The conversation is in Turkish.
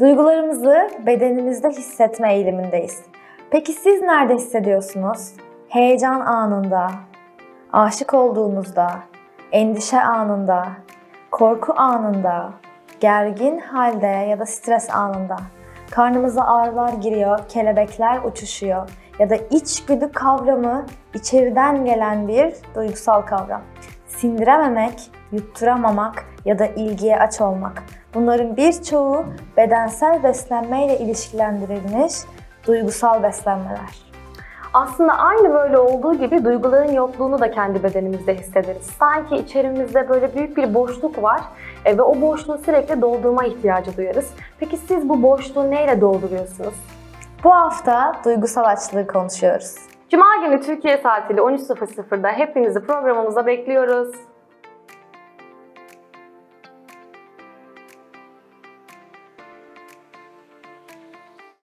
Duygularımızı bedenimizde hissetme eğilimindeyiz. Peki siz nerede hissediyorsunuz? Heyecan anında, aşık olduğunuzda, endişe anında, korku anında, gergin halde ya da stres anında. Karnımıza ağrılar giriyor, kelebekler uçuşuyor ya da içgüdü kavramı içeriden gelen bir duygusal kavram. Sindirememek, yutturamamak ya da ilgiye aç olmak. Bunların birçoğu bedensel beslenmeyle ilişkilendirilmiş duygusal beslenmeler. Aslında aynı böyle olduğu gibi duyguların yokluğunu da kendi bedenimizde hissederiz. Sanki içerimizde böyle büyük bir boşluk var e, ve o boşluğu sürekli doldurma ihtiyacı duyarız. Peki siz bu boşluğu neyle dolduruyorsunuz? Bu hafta duygusal açlığı konuşuyoruz. Cuma günü Türkiye saatiyle 13.00'da hepinizi programımıza bekliyoruz.